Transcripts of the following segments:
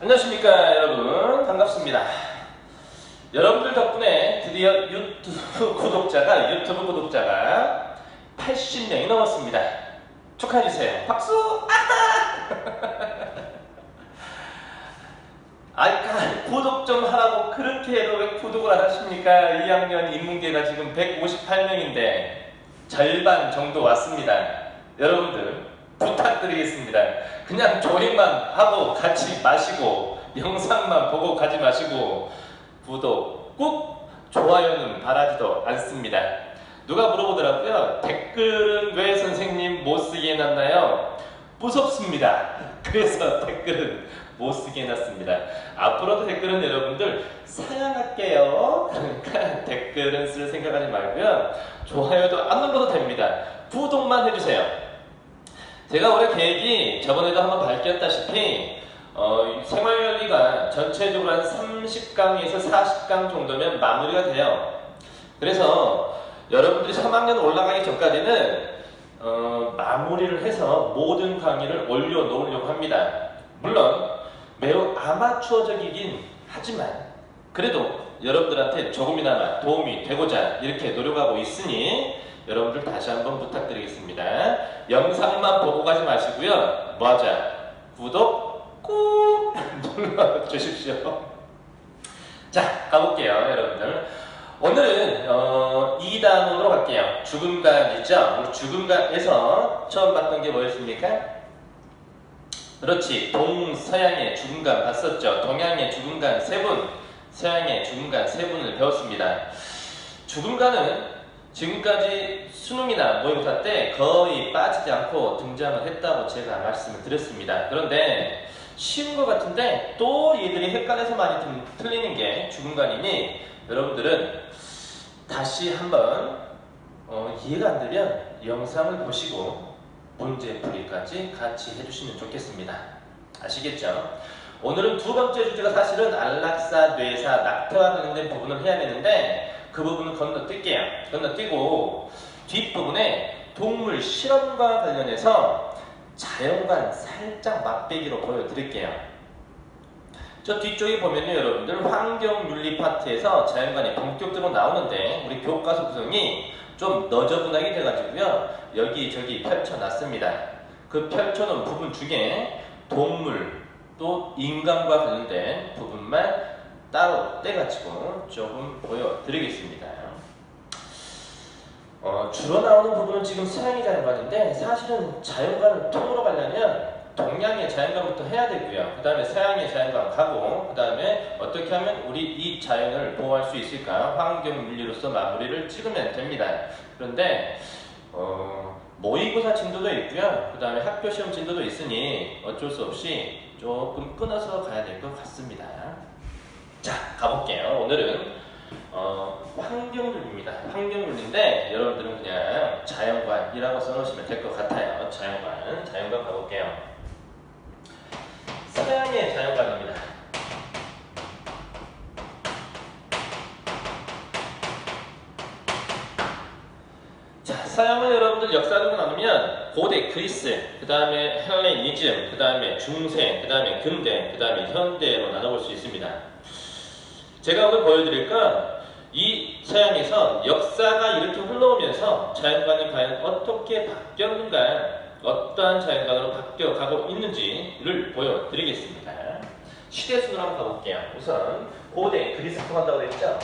안녕하십니까 여러분. 반갑습니다. 여러분들 덕분에 드디어 유튜브 구독자가 유튜브 구독자가 80명이 넘었습니다. 축하해주세요. 박수! 아이까 구독 좀 하라고 그렇게 해도 왜 구독을 안 하십니까? 2학년 인문계가 지금 158명인데 절반 정도 왔습니다. 여러분들 부탁드리겠습니다 그냥 조립만 하고 같이 마시고 영상만 보고 가지 마시고 구독 꾹 좋아요는 바라지도 않습니다. 누가 물어보더라고요. 댓글은 왜 선생님 못 쓰게 해놨나요? 무섭습니다. 그래서 댓글은 못 쓰게 해놨습니다. 앞으로도 댓글은 여러분들 사양할게요. 그러니까 댓글은 쓸 생각하지 말고요. 좋아요도 안 눌러도 됩니다. 구독만 해주세요. 제가 올해 계획이 저번에도 한번 밝혔다시피 어, 생활연리가 전체적으로 한 30강에서 40강 정도면 마무리가 돼요. 그래서 여러분들이 3학년 올라가기 전까지는 어, 마무리를 해서 모든 강의를 올려놓으려고 합니다. 물론 매우 아마추어적이긴 하지만 그래도 여러분들한테 조금이나마 도움이 되고자 이렇게 노력하고 있으니 여러분들 다시 한번 부탁드리겠습니다. 영상만 보고 가지 마시고요. 뭐하자? 구독 꾹 눌러주십시오. 자, 가볼게요, 여러분들. 오늘은 어, 2단원으로 갈게요. 죽음간이죠? 우리 죽음간에서 처음 봤던 게 뭐였습니까? 그렇지. 동서양의 죽음간 봤었죠? 동양의 죽음간 세 분, 서양의 죽음간 세 분을 배웠습니다. 죽음간은 지금까지 수능이나 모의고사 때 거의 빠지지 않고 등장을 했다고 제가 말씀을 드렸습니다. 그런데 쉬운 것 같은데 또 얘들이 헷갈려서 많이 좀 틀리는 게 죽음간이니 여러분들은 다시 한번 어, 이해가 안 되면 영상을 보시고 문제 풀이까지 같이 해주시면 좋겠습니다. 아시겠죠? 오늘은 두 번째 주제가 사실은 안락사, 뇌사, 낙태와 관련된 부분을 해야 되는데 그 부분은 건너뛸게요. 건너뛰고 뒷부분에 동물 실험과 관련해서 자연관 살짝 맛배기로 보여드릴게요. 저 뒤쪽에 보면요 여러분들 환경윤리 파트에서 자연관이 본격적으로 나오는데 우리 교과서 구성이 좀 너저분하게 돼가지고요 여기저기 펼쳐놨습니다. 그 펼쳐놓은 부분 중에 동물 또 인간과 관련된 부분만 따로 떼가지고 조금 보여드리겠습니다. 어, 주로 나오는 부분은 지금 서양의 자연관인데 사실은 자연관을 통으로 가려면 동양의 자연관부터 해야 되고요. 그 다음에 서양의 자연관 가고 그 다음에 어떻게 하면 우리 이 자연을 보호할 수 있을까 환경 윤리로서 마무리를 찍으면 됩니다. 그런데 어, 모의고사 진도도 있고요. 그 다음에 학교 시험 진도도 있으니 어쩔 수 없이 조금 끊어서 가야 될 것 같습니다. 자, 가볼게요. 오늘은 어, 환경윤리입니다. 환경윤리인데 여러분들은 그냥 자연관이라고 써놓으시면 될 것 같아요. 자연관, 자연관 가볼게요. 서양의 자연관입니다. 자, 서양은 여러분들 역사적으로 나누면 고대 그리스, 그 다음에 헬레니즘, 그 다음에 중세, 그 다음에 근대, 그 다음에 현대로 나눠볼 수 있습니다. 제가 오늘 보여드릴 건이 서양에서 역사가 이렇게 흘러오면서 자연관이 과연 어떻게 바뀌었는가, 어떠한 자연관으로 바뀌어가고 있는지를 보여드리겠습니다. 시대순으로 한번 가볼게요. 우선 고대 그리스부터 간다고 했죠?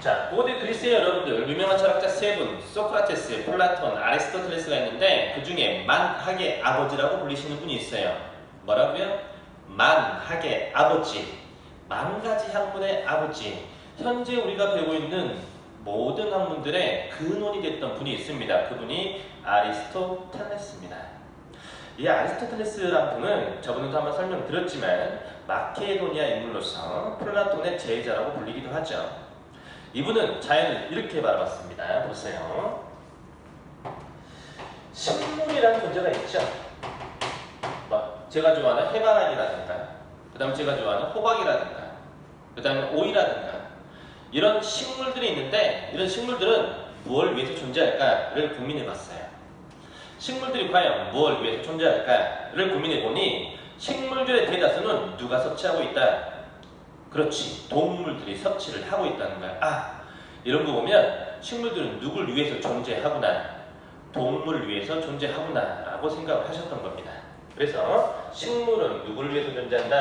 자, 고대 그리스의 여러분들 유명한 철학자 세 분, 소크라테스, 플라톤, 아리스토텔레스가 있는데 그 중에 만학의 아버지라고 불리시는 분이 있어요. 뭐라고요? 만학의 아버지, 만 가지 학문의 아버지. 현재 우리가 배우고 있는 모든 학문들의 근원이 됐던 분이 있습니다. 그분이 아리스토텔레스입니다. 이 아리스토텔레스라는 분은 저번에도 한번 설명드렸지만 마케도니아 인물로서 플라톤의 제자라고 불리기도 하죠. 이분은 자연을 이렇게 바라봤습니다. 보세요. 식물이라는 존재가 있죠. 뭐 제가 좋아하는 해바라기라든가, 그 다음에 제가 좋아하는 호박이라든가, 그 다음에 오이라든가, 이런 식물들이 있는데, 이런 식물들은 무엇을 위해서 존재할까를 고민해 봤어요. 식물들이 과연 무엇을 위해서 존재할까를 고민해 보니 식물들의 대다수는 누가 섭취하고 있다. 그렇지. 동물들이 섭취를 하고 있다는 거야. 아, 이런 거 보면 식물들은 누굴 위해서 존재하구나. 동물을 위해서 존재하구나. 라고 생각을 하셨던 겁니다. 그래서 식물은 누구를 위해서 존재한다?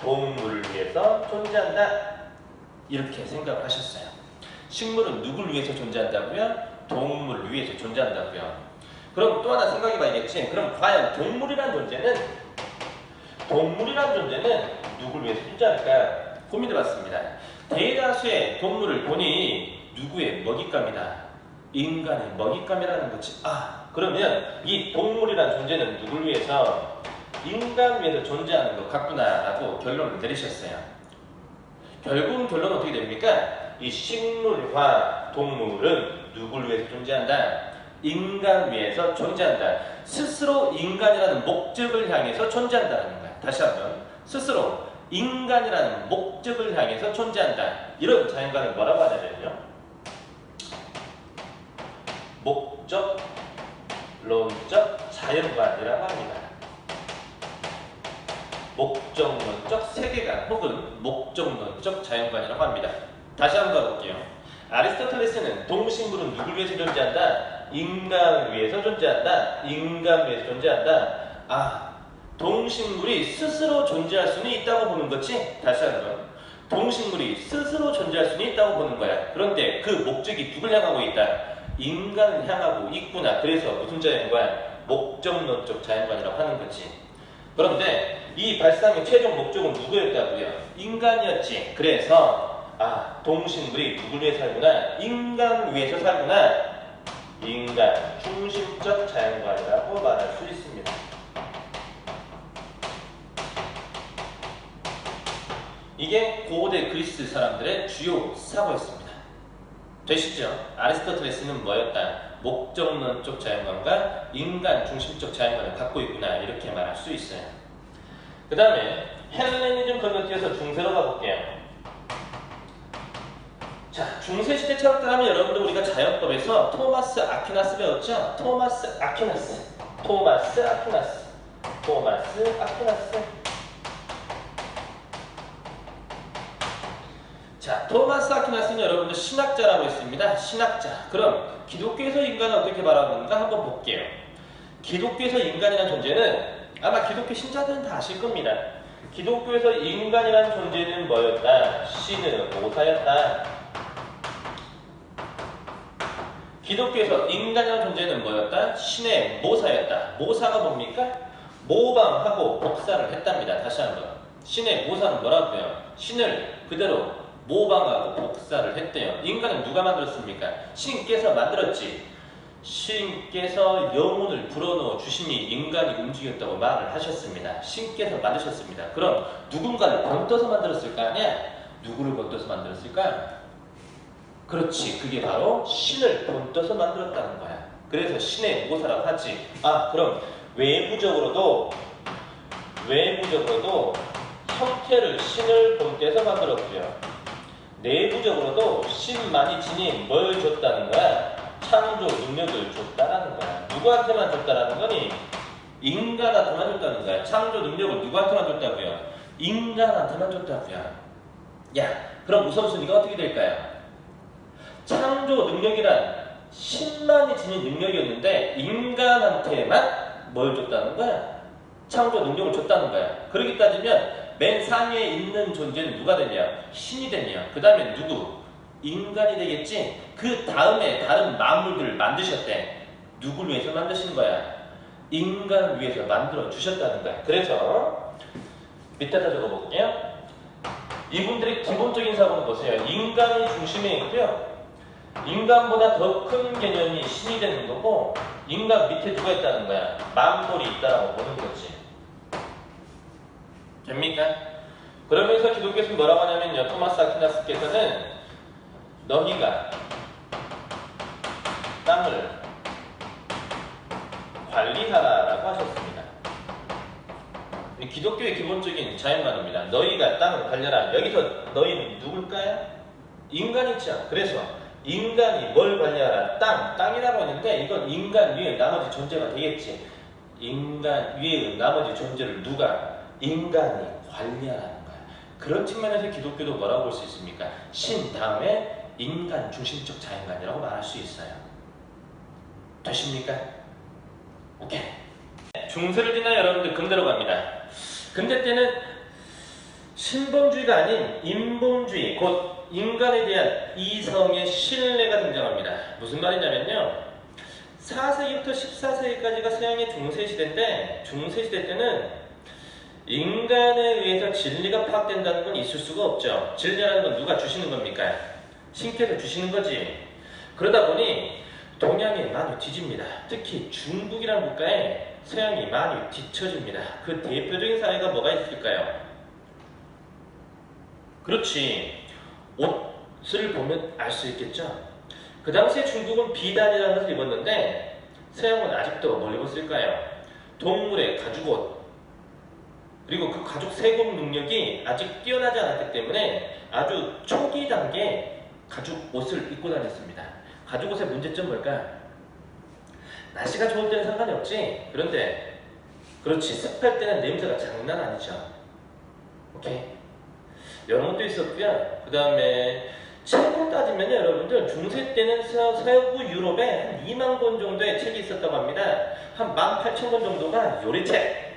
동물을 위해서 존재한다. 이렇게 생각을 하셨어요. 식물은 누굴 위해서 존재한다고요? 동물을 위해서 존재한다고요. 그럼 또 하나 생각해 봐야겠지. 그럼 과연 동물이란 존재는 동물이란 존재는 누굴 위해서 존재할까? 고민해 봤습니다. 대다수의 동물을 보니 누구의 먹잇감이다. 인간의 먹잇감이라는 거지. 아, 그러면 이 동물이란 존재는 누굴 위해서 인간 위해서 존재하는 것 같구나라고 결론을 내리셨어요. 결국 결론은 어떻게 됩니까? 이 식물과 동물은 누굴 위해서 존재한다? 인간 위해서 존재한다. 스스로 인간이라는 목적을 향해서 존재한다는 거야. 다시 한번 스스로 인간이라는 목적을 향해서 존재한다. 이런 자연관을 뭐라고 하냐면요. 목적론적 자연관이라고 합니다. 목적론적 세계관 혹은 목적론적 자연관이라고 합니다. 다시 한번 가볼게요. 아리스토텔레스는 동식물은 누굴 위해서 존재한다? 인간을 위해서 존재한다. 인간을 위해서 존재한다. 아, 동식물이 스스로 존재할 수는 있다고 보는 거지? 다시 한번. 동식물이 스스로 존재할 수는 있다고 보는 거야. 그런데 그 목적이 누굴 향하고 있다? 인간을 향하고 있구나. 그래서 무슨 자연관? 목적론적 자연관이라고 하는 거지. 그런데 이 발상의 최종 목적은 누구였다고요? 인간이었지. 그래서 아 동식물이 누굴 위해 살구나? 인간을 위해서 살구나. 인간 중심적 자연관이라고 말할 수 있습니다. 이게 고대 그리스 사람들의 주요 사고였습니다. 되시죠? 아리스토텔레스는 뭐였다? 목적론적 자연관과 인간 중심적 자연관을 갖고 있구나 이렇게 말할 수 있어요. 그 다음에 헬레니즘 건너뛰어서 중세로 가볼게요. 자, 중세 시대 철학자 하면 여러분들 우리가 자연법에서 토마스 아퀴나스 배웠죠? 토마스 아퀴나스, 토마스 아퀴나스, 토마스 아퀴나스. 자, 토마스 아퀴나스는 여러분들 신학자라고 했습니다. 신학자. 그럼 기독교에서 인간을 어떻게 바라보는가 한번 볼게요. 기독교에서 인간이라는 존재는 아마 기독교 신자들은 다 아실 겁니다. 기독교에서 인간이라는 존재는 뭐였다? 신은 모사였다. 기독교에서 인간이라는 존재는 뭐였다? 신의 모사였다. 모사가 뭡니까? 모방하고 복사를 했답니다. 다시 한번. 신의 모사는 뭐라고요? 신을 그대로 모방하고 복사를 했대요. 인간은 누가 만들었습니까? 신께서 만들었지. 신께서 영혼을 불어넣어 주시니 인간이 움직였다고 말을 하셨습니다. 신께서 만드셨습니다. 그럼 누군가를 건떠서 만들었을 거 아니야? 누구를 건떠서 만들었을까? 그렇지. 그게 바로 신을 본떠서 만들었다는 거야. 그래서 신의 모사라고 하지. 아, 그럼 외부적으로도 외부적으로도 형태를 신을 본때서 만들었고요. 내부적으로도 신만이 지닌 뭘 줬다는 거야? 창조 능력을 줬다라는 거야. 누구한테만 줬다라는 거니? 인간한테만 줬다는 거야. 창조 능력을 누구한테만 줬다고요? 인간한테만 줬다고요. 야, 그럼 우선순위가 어떻게 될까요? 창조 능력이란 신만이 지닌 능력이었는데 인간한테만 뭘 줬다는 거야? 창조 능력을 줬다는 거야. 그러기 따지면 맨 상위에 있는 존재는 누가 되냐? 신이 되냐? 그 다음에 누구? 인간이 되겠지? 그 다음에 다른 만물들을 만드셨대. 누굴 위해서 만드신 거야? 인간을 위해서 만들어 주셨다는 거야. 그래서 밑에다 적어볼게요. 이분들의 기본적인 사고는 보세요. 인간이 중심에 있고요. 인간보다 더 큰 개념이 신이 되는 거고 인간 밑에 누가 있다는 거야? 만물이 있다라고 보는 거지. 됩니까? 그러면서 기독교에서 뭐라고 하냐면요. 토마스 아퀴나스께서는 너희가 땅을 관리하라라고 하셨습니다. 이 기독교의 기본적인 자연관입니다. 너희가 땅을 관리하라. 여기서 너희는 누굴까요? 인간이죠. 그래서 인간이 뭘 관리하라? 땅, 땅이라고 했는데 이건 인간 위에 나머지 존재가 되겠지. 인간 위에 나머지 존재를 누가? 인간이 관리하라는 거야. 그런 측면에서 기독교도 뭐라고 볼 수 있습니까? 신 다음에 인간 중심적 자연관이라고 말할 수 있어요. 되십니까? 오케이. 중세를 지나 여러분들 근대로 갑니다. 근대 때는 신범주의가 아닌 인본주의, 곧 인간에 대한 이성의 신뢰가 등장합니다. 무슨 말이냐면요. 4세기부터 14세기까지가 서양의 중세 시대인데 중세 시대 때는 인간에 의해서 진리가 파악된다는 건 있을 수가 없죠. 진리라는 건 누가 주시는 겁니까? 신께서 주시는 거지. 그러다 보니 동양이 많이 뒤집니다. 특히 중국이라는 국가에 서양이 많이 뒤처집니다. 그 대표적인 사례가 뭐가 있을까요? 그렇지. 옷을 보면 알 수 있겠죠. 그 당시에 중국은 비단이라는 것을 입었는데 서양은 아직도 뭘 입었을까요? 동물의 가죽옷 그리고 그 가죽 세공 능력이 아직 뛰어나지 않았기 때문에 아주 초기 단계 가죽 옷을 입고 다녔습니다. 가죽 옷의 문제점 뭘까? 날씨가 좋을 때는 상관이 없지. 그런데 그렇지 습할 때는 냄새가 장난 아니죠. 오케이. 이런 것도 있었고요. 그 다음에 책을 따지면 여러분들 중세 때는 서, 서부 유럽에 한 2만 권 정도의 책이 있었다고 합니다. 한 18,000권 정도가 요리책.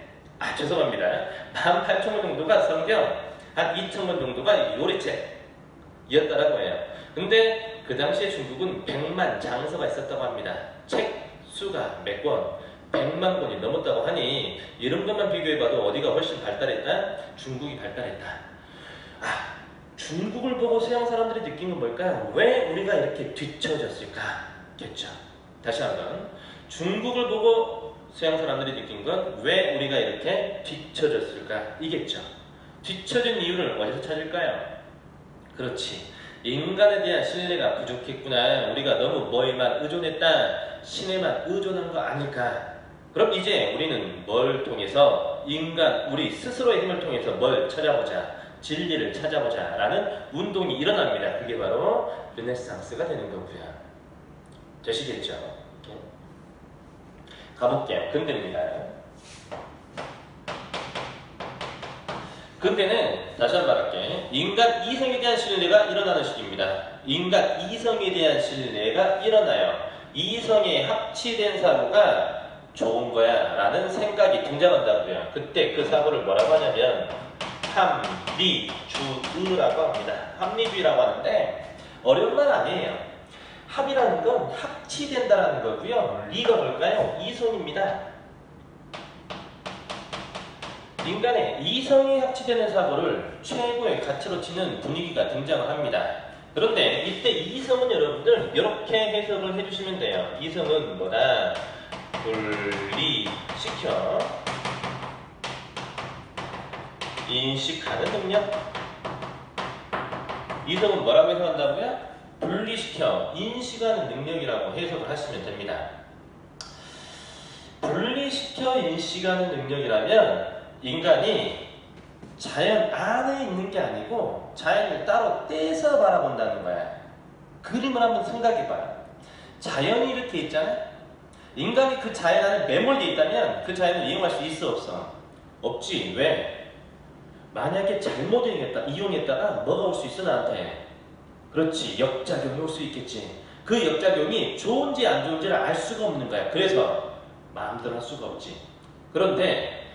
아 죄송합니다. 18,000권 정도가 성경, 한 2,000권 정도가 요리책이었다라고 해요. 근데 그 당시에 중국은 100만 장서가 있었다고 합니다. 책 수가 몇 권? 100만 권이 넘었다고 하니 이런 것만 비교해봐도 어디가 훨씬 발달했다? 중국이 발달했다. 아, 중국을 보고 서양 사람들이 느낀 건 뭘까요? 왜 우리가 이렇게 뒤처졌을까? 겠죠. 다시 한번 중국을 보고 서양 사람들이 느낀 건 왜 우리가 이렇게 뒤처졌을까? 이겠죠. 뒤처진 이유를 어디서 찾을까요? 그렇지. 인간에 대한 신뢰가 부족했구나. 우리가 너무 뭐에만 의존했다. 신에만 의존한 거 아닐까? 그럼 이제 우리는 뭘 통해서 인간, 우리 스스로의 힘을 통해서 뭘 찾아보자. 진리를 찾아보자. 라는 운동이 일어납니다. 그게 바로 르네상스가 되는 거고요. 되시겠죠? 가볼게요. 근대입니다. 근대는 다시 한 번 말할게. 인간 이성에 대한 신뢰가 일어나는 시기입니다. 인간 이성에 대한 신뢰가 일어나요. 이성에 합치된 사고가 좋은 거야 라는 생각이 등장한다고요. 그때 그 사고를 뭐라고 하냐면 합리주의라고 합니다. 합리주의라고 하는데 어려운 말 아니에요. 합이라는 건 합치된다라는 거고요. 리가 뭘까요? 이성입니다. 인간의 이성이 합치되는 사고를 최고의 가치로 치는 분위기가 등장을 합니다. 그런데 이때 이성은 여러분들 이렇게 해석을 해주시면 돼요. 이성은 뭐다? 분리시켜 인식하는 능력. 이성은 뭐라고 해석한다고요? 분리시켜 인식하는 능력이라고 해석을 하시면 됩니다. 분리시켜 인식하는 능력이라면 인간이 자연 안에 있는 게 아니고 자연을 따로 떼서 바라본다는 거야. 그림을 한번 생각해봐요. 자연이 이렇게 있잖아. 인간이 그 자연 안에 매몰돼 있다면 그 자연을 이용할 수 있어 없어? 없지. 왜? 만약에 잘못 이용했다, 이용했다가 뭐가 올 수 있어 나한테? 그렇지. 역작용이 올 수 있겠지. 그 역작용이 좋은지 안 좋은지를 알 수가 없는 거야. 그래서 마음대로 할 수가 없지. 그런데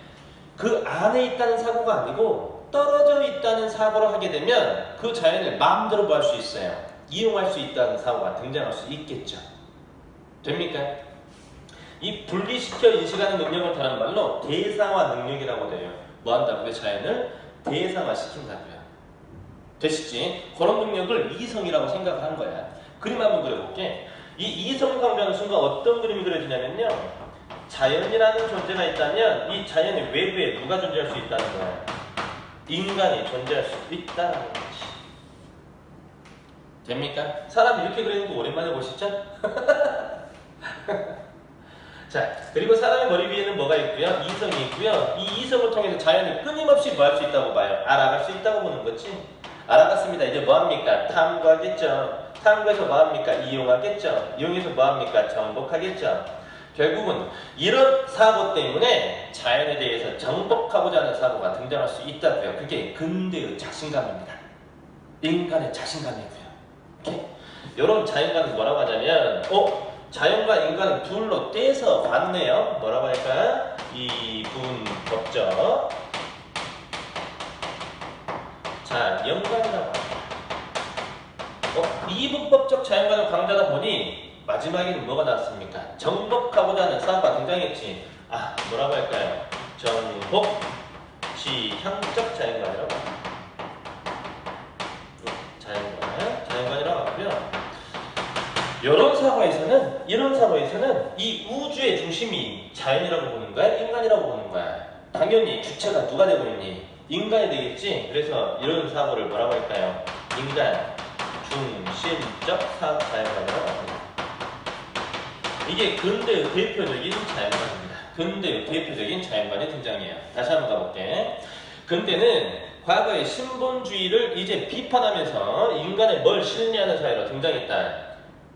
그 안에 있다는 사고가 아니고 떨어져 있다는 사고를 하게 되면 그 자연을 마음대로 뭐 할 수 있어요. 이용할 수 있다는 사고가 등장할 수 있겠죠. 됩니까? 이 분리시켜 인식하는 능력을 다른 말로 대상화 능력이라고 돼요. 뭐 한다고요? 자연을 대상화 시킨다고요. 되시지? 그런 능력을 이성이라고 생각을 한 거야. 그림 한번 그려볼게. 이 이성을 강조하는 순간 어떤 그림이 그려지냐면요. 자연이라는 존재가 있다면 이 자연의 외부에 누가 존재할 수 있다는 거야? 인간이 존재할 수 있다는 거지. 됩니까? 사람 이렇게 그리는 거 오랜만에 보시죠? 자, 그리고 사람의 머리 위에는 뭐가 있고요? 이성이 있고요. 이 이성을 통해서 자연이 끊임없이 뭐 할 수 있다고 봐요? 알아갈 수 있다고 보는 거지. 알아갔습니다. 이제 뭐 합니까? 탐구하겠죠. 탐구해서 뭐합니까? 이용하겠죠. 이용해서 뭐합니까? 정복하겠죠. 결국은 이런 사고 때문에 자연에 대해서 정복하고자 하는 사고가 등장할 수 있다고요. 그게 근대의 자신감입니다. 인간의 자신감이고요. 이런 자연감은 뭐라고 하냐면 어? 자연과 인간은 둘로 떼서 봤네요. 뭐라고 할까? 이분 법적 자, 연관이라고. 어, 이분법적 자연관을 강조하다 보니 마지막에는 뭐가 나왔습니까? 정복하고자 하는 사고가 등장했지. 아, 뭐라고 할까요? 정복 지향적 자연관이라고. 자연관, 자연관이라고 하고요. 이런 사고에서는 이런 사고에서는 이 우주의 중심이 자연이라고 보는 거야, 인간이라고 보는 거야. 당연히 주체가 누가 되고 있니? 인간이 되겠지. 그래서 이런 사고를 뭐라고 할까요? 인간 중심적 사 자연관이라고 합니다. 이게 근대의 대표적인 자연관입니다. 근대의 대표적인 자연관의 등장이에요. 다시 한번 가볼게. 근대는 과거의 신본주의를 이제 비판하면서 인간의 뭘 신뢰하는 사회로 등장했다.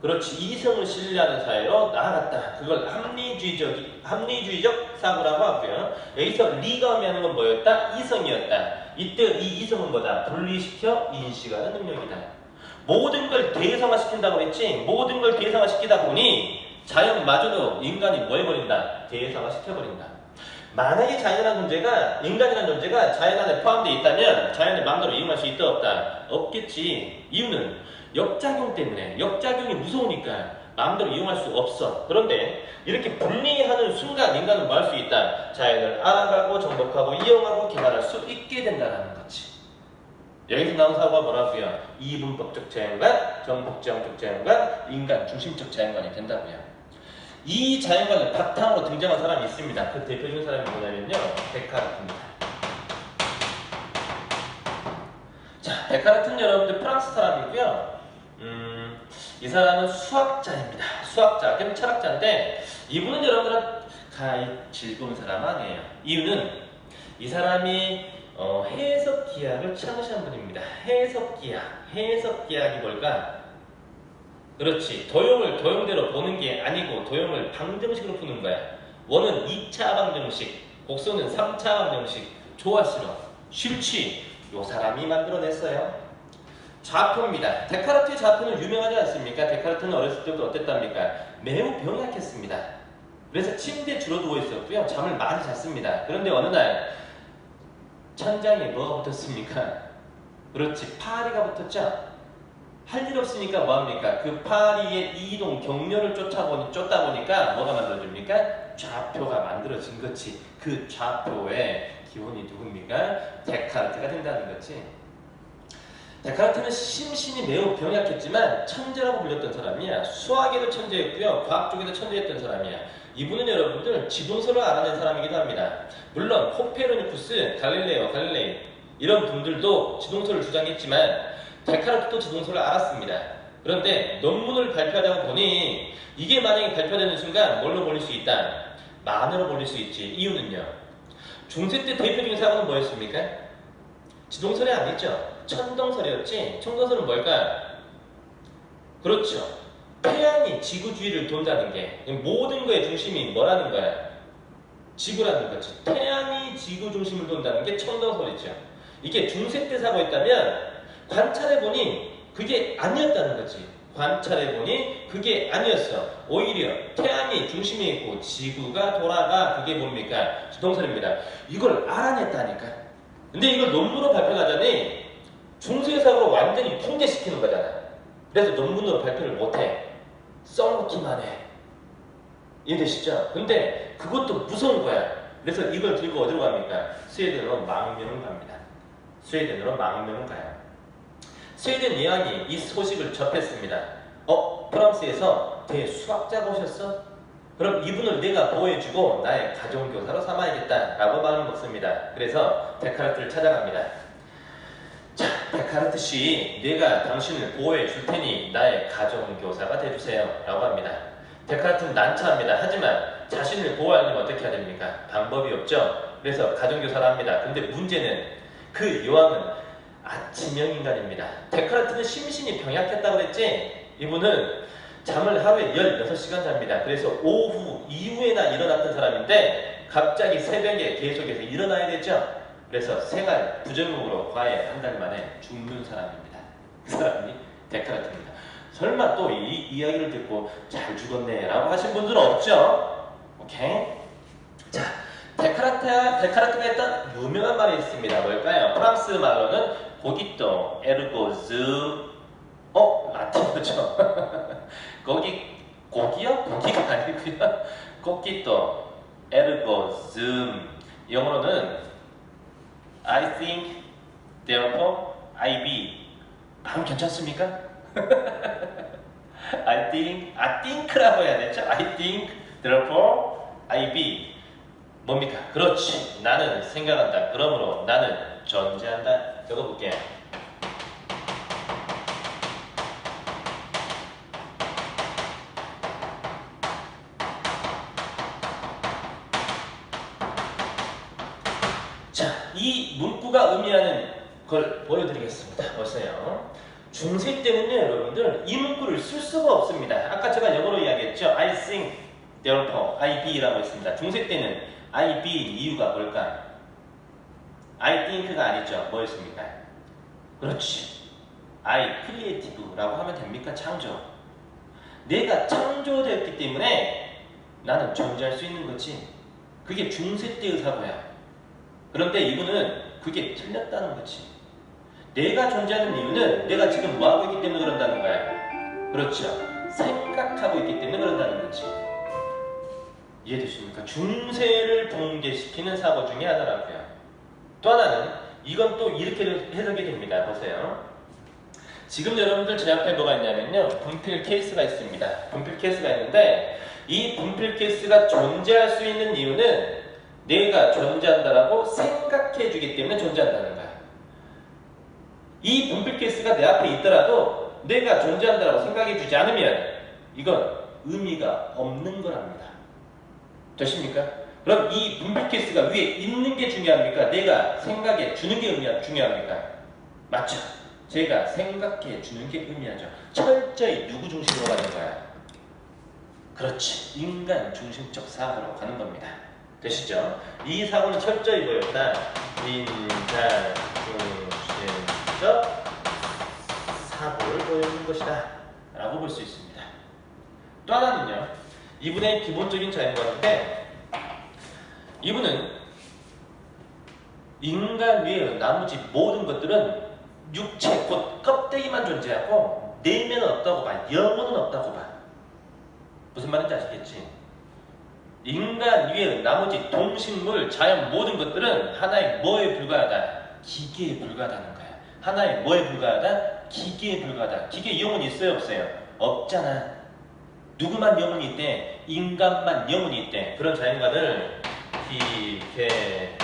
그렇지 이성을 신뢰하는 사회로 나아갔다. 그걸 합리주의적 합리주의적 사고라고 하고요. 여기서 리가 의미하는 건 뭐였다? 이성이었다. 이때 이 이성은 뭐다? 분리시켜 인식하는 능력이다. 모든 걸 대상화시킨다고 했지. 모든 걸 대상화시키다 보니 자연마저도 인간이 뭐 해버린다? 대상화시켜버린다. 만약에 자연이라는 존재가 인간이라는 존재가 자연 안에 포함되어 있다면 자연을 마음대로 이용할 수 있다 없다? 없겠지. 이유는 역작용 때문에 역작용이 무서우니까 마음대로 이용할 수 없어. 그런데 이렇게 분리하는 순간 인간은 뭐 할 수 있다? 자연을 알아가고 정복하고 이용하고 개발할 수 있게 된다는 거지. 여기서 나온 사고가 뭐라고요? 이분법적 자연관, 정복지향적 자연관, 인간 중심적 자연관이 된다고요. 이 자연관을 바탕으로 등장한 사람이 있습니다. 그 대표적인 사람이 뭐냐면요. 데카르트입니다. 자, 데카르트는 여러분들 프랑스 사람이고요. 음, 이 사람은 수학자입니다. 수학자, 그럼 철학자인데 이분은 여러분들은 가히 즐거운 사람 아니에요. 이유는 이 사람이 어, 해석기학을 창시한 분입니다. 해석기학, 해석기학이 뭘까? 그렇지. 도형을 도형대로 보는 게 아니고 도형을 방정식으로 푸는 거야. 원은 2차 방정식, 곡선은 3차 방정식. 싫어? 싫지. 요 사람이 만들어냈어요. 좌표입니다. 데카르트의 좌표는 유명하지 않습니까? 데카르트는 어렸을 때부터 어땠답니까? 매우 병약했습니다. 그래서 침대에 주로 누워 있었고요. 잠을 많이 잤습니다. 그런데 어느 날 천장에 뭐가 붙었습니까? 그렇지. 파리가 붙었죠? 할 일 없으니까 뭐합니까? 그 파리의 이동 경로를 쫓아보니, 쫓다 보니까 뭐가 만들어집니까? 좌표가 만들어진 거지. 그 좌표의 기원이 누굽니까? 데카르트가 된다는 거지. 데카르트는 심신이 매우 병약했지만 천재라고 불렸던 사람이야. 수학에도 천재였고요. 과학 쪽에도 천재였던 사람이야. 이분은 여러분들 지동설을 알아낸 사람이기도 합니다. 물론 코페르니쿠스, 갈릴레오, 갈릴레이 이런 분들도 지동설을 주장했지만 데카르트도 지동설을 알았습니다. 그런데 논문을 발표하다 보니 이게 만약에 발표되는 순간 뭘로 몰릴 수 있다? 만으로 몰릴 수 있지. 이유는요. 중세 때 대표적인 사고는 뭐였습니까? 지동설이 아니죠. 천동설이었지. 천동설은 뭘까? 그렇죠. 태양이 지구 주위를 돈다는 게 모든 거의 중심이 뭐라는 거야? 지구라는 거지. 태양이 지구 중심을 돈다는 게 천동설이죠. 이게 중세 때 사고였다면 관찰해 보니 그게 아니었다는 거지. 관찰해 보니 그게 아니었어. 오히려 태양이 중심에 있고 지구가 돌아가 그게 뭡니까? 지동설입니다. 이걸 알아냈다니까. 근데 이걸 논문으로 발표하자니 중세사고로 완전히 통제시키는 거잖아. 그래서 논문으로 발표를 못해. 써놓기만 해. 이해되시죠? 근데 그것도 무서운 거야. 그래서 이걸 들고 어디로 갑니까? 스웨덴으로 망명을 갑니다. 스웨덴으로 망명을 가요. 스웨덴 예왕이 이 소식을 접했습니다. 어? 프랑스에서 대 수학자가 오셨어? 그럼 이분을 내가 보호해주고 나의 가정 교사로 삼아야겠다 라고 마음을 먹습니다. 그래서 데카르트를 찾아갑니다. 자, 데카르트 씨, 내가 당신을 보호해 줄 테니 나의 가정 교사가 돼주세요. 라고 합니다. 데카르트는 난처합니다. 하지만 자신을 보호하려면 어떻게 해야 됩니까? 방법이 없죠. 그래서 가정교사를 합니다. 근데 문제는 그 요왕은 아침형 인간입니다. 데카르트는 심신이 병약했다고 그랬지? 이분은 잠을 하루에 16시간 잡니다. 그래서 오후 이후에나 일어났던 사람인데 갑자기 새벽에 계속해서 일어나야 되죠? 그래서 생활 부정목으로 과외 한 달 만에 죽는 사람입니다. 그 사람이 데카르트입니다. 설마 또 이 이야기를 듣고 잘 죽었네 라고 하신 분들은 없죠? 오케이? 자, 데카르트, 데카르트가 했던 유명한 말이 있습니다. 뭘까요? 프랑스 말로는 고기또 에르고즈 어? 라틴어죠. 고기, 고기요? 고기가 아니고요. 고기또 에르고즘 영어로는 I think, therefore, I be. 발음 괜찮습니까? I think, I think라고 해야 되죠? I think, therefore, I be. 뭡니까? 그렇지. 나는 생각한다. 그러므로 나는 존재한다. 적어볼게요. 자, 이 문구가 의미하는 걸 보여드리겠습니다. 보세요. 중세 때는요, 여러분들, 이 문구를 쓸 수가 없습니다. 아까 제가 영어로 이야기했죠. I think, therefore, I be라고 했습니다. 중세 때는 I be 이유가 뭘까? I think가 아니죠. 뭐였습니까? 그렇지. I creative라고 하면 됩니까? 창조. 내가 창조되었기 때문에 나는 존재할 수 있는 거지. 그게 중세 때의 사고야. 그런데 이분은 그게 틀렸다는 거지. 내가 존재하는 이유는 내가 지금 뭐하고 있기 때문에 그런다는 거야. 그렇죠. 생각하고 있기 때문에 그런다는 거지. 이해되십니까? 중세를 붕괴시키는 사고 중에 하나라고요. 또 하나는 이건 또 이렇게 해석이 됩니다. 보세요. 지금 여러분들 제 앞에 뭐가 있냐면요. 분필 케이스가 있습니다. 분필 케이스가 있는데 이 분필 케이스가 존재할 수 있는 이유는 내가 존재한다라고 생각해 주기 때문에 존재한다는 거야. 이 분필 케이스가 내 앞에 있더라도 내가 존재한다라고 생각해 주지 않으면 이건 의미가 없는 거랍니다. 되십니까? 그럼 이 분필 케이스가 위에 있는 게 중요합니까? 내가 생각해 주는 게 중요합니까? 맞죠? 제가 생각해 주는 게 의미하죠. 철저히 누구 중심으로 가는 거야? 그렇지. 인간 중심적 사고로 가는 겁니다. 되시죠? 이 사고는 철저히 뭐였다? 인간 중심적 사고를 보여주는 것이다. 라고 볼 수 있습니다. 또 하나는요. 이분의 기본적인 자연관인데 이분은 인간 외의 나머지 모든 것들은 육체 곧 껍데기만 존재하고 내면은 없다고 봐. 영혼은 없다고 봐. 무슨 말인지 아시겠지? 인간 위에 나머지 동식물, 자연 모든 것들은 하나의 뭐에 불과하다? 기계에 불과하다는 거야. 하나의 뭐에 불과하다? 기계에 불과하다. 기계 영혼이 있어요, 없어요? 없잖아. 누구만 영혼이 있대? 인간만 영혼이 있대. 그런 자연관을 기계론적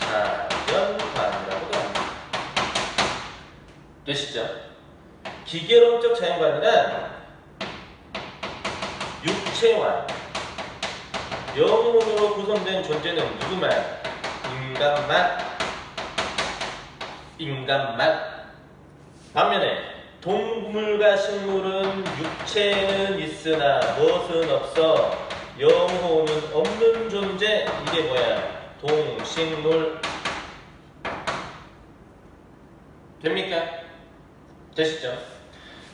자연관이라고도 합니다. 되시죠? 기계론적 자연관이란 육체와 영혼으로 구성된 존재는 누구만? 인간만 인간만 반면에 동물과 식물은 육체는 있으나 무엇은 없어 영혼은 없는 존재 이게 뭐야? 동식물 됩니까? 되시죠?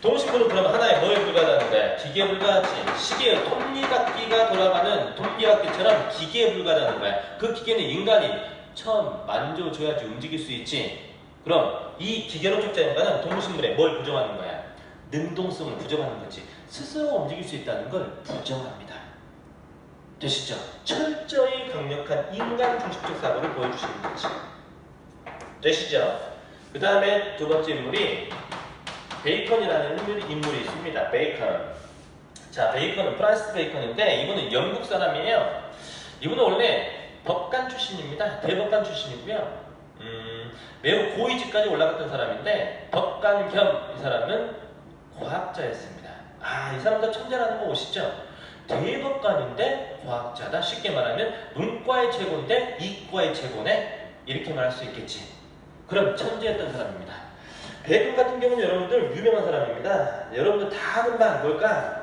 동식물은 그럼 하나의 뭐에 불과하다는 거야? 기계에 불과하지. 시계의 톱니바퀴가 돌아가는 톱니바퀴처럼 기계에 불과하다는 거야. 그 기계는 인간이 처음 만져줘야지 움직일 수 있지. 그럼 이 기계론적 자연과는 동식물에 뭘 부정하는 거야? 능동성을 부정하는 거지. 스스로 움직일 수 있다는 걸 부정합니다. 되시죠? 철저히 강력한 인간 중심적 사고를 보여주시는 거지. 되시죠? 그 다음에 두 번째 인물이 베이컨이라는 인물이, 인물이 있습니다. 베이컨. 자, 베이컨은 프란시스 베이컨인데 이분은 영국 사람이에요. 이분은 원래 법관 출신입니다. 대법관 출신이고요. 음, 매우 고위직까지 올라갔던 사람인데 법관 겸 이 사람은 과학자였습니다. 아, 이 사람도 천재라는 거 오시죠? 대법관인데 과학자다. 쉽게 말하면 문과의 최고인데 이과의 최고네. 이렇게 말할 수 있겠지. 그런 천재였던 사람입니다. 베이컨 같은 경우는 여러분들 유명한 사람입니다. 여러분들 다 아는 바 뭘까?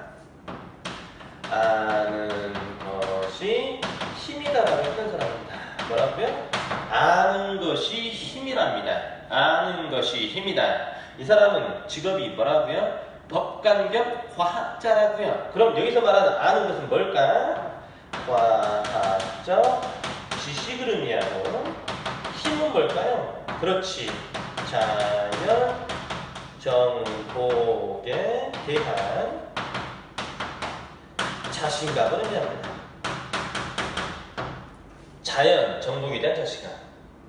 아는 것이 힘이다라고 했던 사람입니다. 뭐라고요? 아는 것이 힘이랍니다. 아는 것이 힘이다. 이 사람은 직업이 뭐라고요? 법관 겸 과학자라고요. 그럼 여기서 말하는 아는 것은 뭘까? 과학적 지식을 의미하고 힘은 뭘까요? 그렇지. 자연 정복에 대한 자신감을 의미합니다. 자연 정복에 대한 자신감.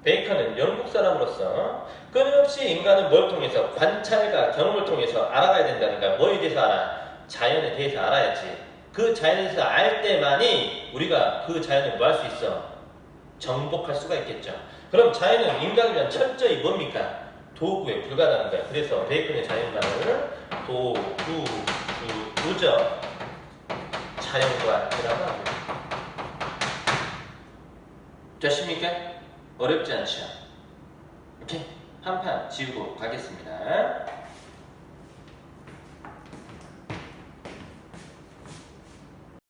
베이컨은 영국 사람으로서 끊임없이 인간은 뭘 통해서 관찰과 경험을 통해서 알아가야 거야. 뭐에 대해서 알아? 자연에 대해서 알아야지. 그 자연에 대해서 알 때만이 우리가 그 자연을 뭐 할 수 있어? 정복할 수가 있겠죠. 그럼 자연은 위한 철저히 뭡니까? 도구에 불과하다는 거야. 그래서 베이컨의 자연관을 도구, 구, 구적 자연관이라고 합니다. 되십니까? 어렵지 않죠? 이렇게 한 판 지우고 가겠습니다.